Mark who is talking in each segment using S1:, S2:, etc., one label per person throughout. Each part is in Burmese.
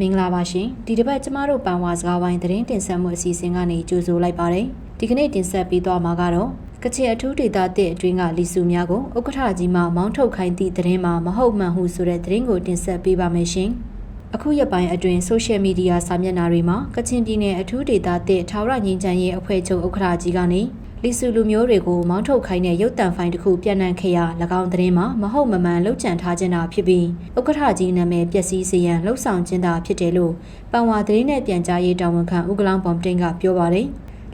S1: မင်္ဂလာပါရှင်ဒီတစ်ပတ်ကျမတို့ပန်ဝါစကားဝိုင်းသတင်းတင်ဆက်မှုအစီအစဉ်ကနေကြိုဆိုလိုက်ပါတယ်ဒီကနေ့တင်ဆက်ပေးသွားမှာကတော့ကချင်အထူးဒေသတစ်အတွင်းကလီစုများကိုဥက္ကဋ္ဌကြီးမှမောင်းထုတ်ခိုင်းသည့်သတင်းမှာမဟုတ်မှန်ဟုဆိုတဲ့သတင်းကိုတင်ဆက်ပေးပါမယ်ရှင်အခုရက်ပိုင်းအတွင်းဆိုရှယ်မီဒီယာစာမျက်နှာတွေမှာကချင်ပြည်နယ်အထူးဒေသတစ်ထာဝရငြိမ်းချမ်းရေးအဖွဲ့ချုပ်ဥက္ကဋ္ဌကြီးကနေ လီစုလူမျိုးတွေကိုမောင်းထုတ်ခိုင်းတဲ့ရုပ်တံဖိုင်တစ်ခုပြန့်နှံ့ခဲ့ရ၎င်းသတင်းမှာမဟုတ်မမှန်လှုပ်ကြံထားခြင်းသာဖြစ်ပြီးဥက္ကဋ္ဌကြီးနာမည်ပျက်စီးစေရန်လှုပ်ဆောင်ခြင်းသာဖြစ်တယ်လို့ပန်ဝါသတင်းနဲ့ပြန်ကြားရေးတာဝန်ခံဥက္ကလောင်ပုံတင်ကပြောပါတယ်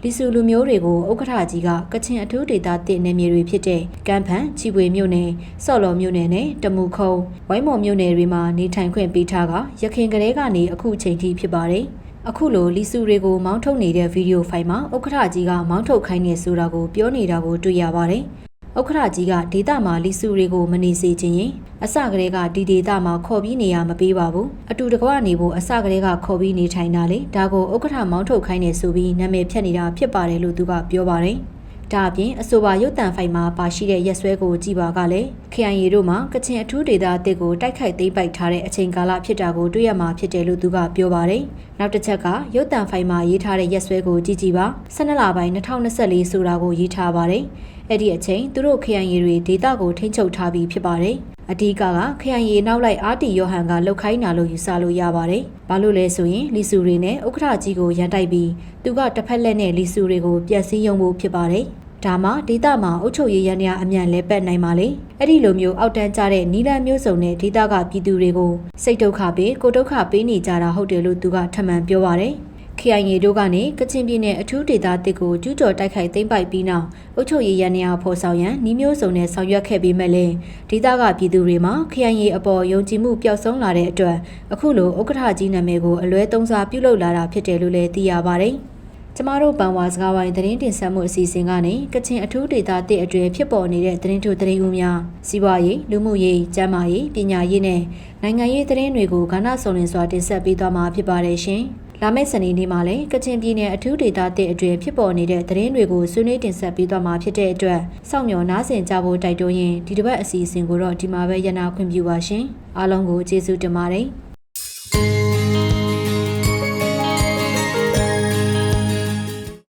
S1: လီစုလူမျိုးတွေကိုဥက္ကဋ္ဌကြီးကကချင်အထူးဒေသတည်နယ်မြေတွေဖြစ်တဲ့ကမ်းဖန်ချီပွေမြို့နယ်ဆော့လော်မြို့နယ်နဲ့တမူခုံဝိုင်းမော်မြို့နယ်တွေမှာနေထိုင်ခွင့်ပေးထားကရခိုင်ကလေးကနေအခုချိန်ထိဖြစ်ပါတယ် အခုလိုလီစုတွေကိုမောင်းထုတ်နေတဲ့ဗီဒီယိုဖိုင်မှာဥက္ကဋ္ဌကြီးကမောင်းထုတ်ခိုင်းနေဆိုတာကိုပြောနေတာကိုတွေ့ရပါတယ်။ဥက္ကဋ္ဌကြီးကဒေတာမှာလီစုတွေကိုမနေစေခြင်းရင်အစကတည်းကဒီဒေတာမှာခေါ်ပြီးနေရမပေးပါဘူး။အတူတကွနေဖို့အစကတည်းကခေါ်ပြီးနေထိုင်တာလေဒါကိုဥက္ကဋ္ဌမောင်းထုတ်ခိုင်းနေဆိုပြီးနာမည်ဖြတ်နေတာဖြစ်ပါတယ်လို့သူကပြောပါတယ်။ ဒါအပြင်အဆိုပါရုပ်တံဖိုင်မှာပါရှိတဲ့ရက်စွဲကိုကြည်ပါကလည်း KIA တို့မှာကချင်အထူးဒေသအသစ်ကိုတိုက်ခိုက်သိမ်းပိုက်ထားတဲ့အချိန်ကာလဖြစ်တာကိုတွေ့ရမှာဖြစ်တယ်လို့သူကပြောပါတယ်။နောက်တစ်ချက်ကရုပ်တံဖိုင်မှာရေးထားတဲ့ရက်စွဲကိုကြည်ကြည်ပါ12လပိုင်း2024ဆိုတာကိုရေးထားပါတယ်။အဲ့ဒီအချိန်သူတို့ KIA တွေဒေသကိုထိန်းချုပ်ထားပြီးဖြစ်ပါတယ်။ အဓိကက KIA နောက်လိုက်အာတီယောဟန်ကလှုပ်ခိုင်းတာလို့ယူဆလို့ရပါတယ်။ဘာလို့လဲဆိုရင်လီဆူတွေနဲ့ဥက္ကဋ္ဌကြီးကိုရန်တိုက်ပြီးသူကတစ်ဖက်လက်နဲ့လီဆူတွေကိုပြက်စီးယုံဖို့ဖြစ်ပါတယ်။ဒါမှဒေတာမှာအုပ်ချုပ်ရေးရန်ရအမြန်လဲပတ်နိုင်ပါလေအဲ့ဒီလိုမျိုးအောက်တန်းကြတဲ့နီလန်မျိုးစုံနဲ့ဒေတာကပြည်သူတွေကိုစိတ်ဒုက္ခပေးကိုဒုက္ခပေးနေကြတာဟုတ်တယ်လို့သူကထပ်မံပြောပါတယ် KIA တို့ကနေကချင်ပြည်နယ်အထူးဒေသတစ်ကိုကျူးကျော်တိုက်ခိုက်သိမ်းပိုက်ပြီးနောက်အုပ်ချုပ်ရေးရန်ရာဖော်ဆောင်ရန်နှီးမျိုးစုံနဲ့ဆောင်ရွက်ခဲ့ပြီးမဲ့လည်းဒေသကပြည်သူတွေမှာ KIA အပေါ်ယုံကြည်မှုပျောက်ဆုံးလာတဲ့အတွက်အခုလိုဥက္ကဋ္ဌကြီးနာမည်ကိုအလွဲသုံးစားပြုလုပ်လာတာဖြစ်တယ်လို့လည်းသိရပါတယ်။ကျမတို့ပန်ဝါစကားဝိုင်းသတင်းတင်ဆက်မှုအစီအစဉ်ကနေကချင်အထူးဒေသတစ်အတွင်းဖြစ်ပေါ်နေတဲ့သတင်းထုသတင်းဦးများစီးပွားရေးလူမှုရေးကျန်းမာရေးပညာရေးနဲ့နိုင်ငံရေးသတင်းတွေကိုကဏ္ဍစုံလင်စွာတင်ဆက်ပေးသွားမှာဖြစ်ပါတယ်ရှင်။ လာမယ့်စနေနေ့မှာလည်းကချင်ပြည်နယ်အထူးဒေသတစ်အတွင်းဖြစ်ပေါ်နေတဲ့သတင်းတွေကိုဆွေးနွေးတင်ဆက်ပေးသွားမှာဖြစ်တဲ့အတွက်စောင့်မျှော်နားဆင်ကြဖို့တိုက်တွန်းရင်ဒီတစ်ပတ်အစီအစဉ်ကိုတော့ဒီမှာပဲရနာခွင့်ပြုပါရှင်။အားလုံးကိုကျေးဇူးတင်ပါတယ်။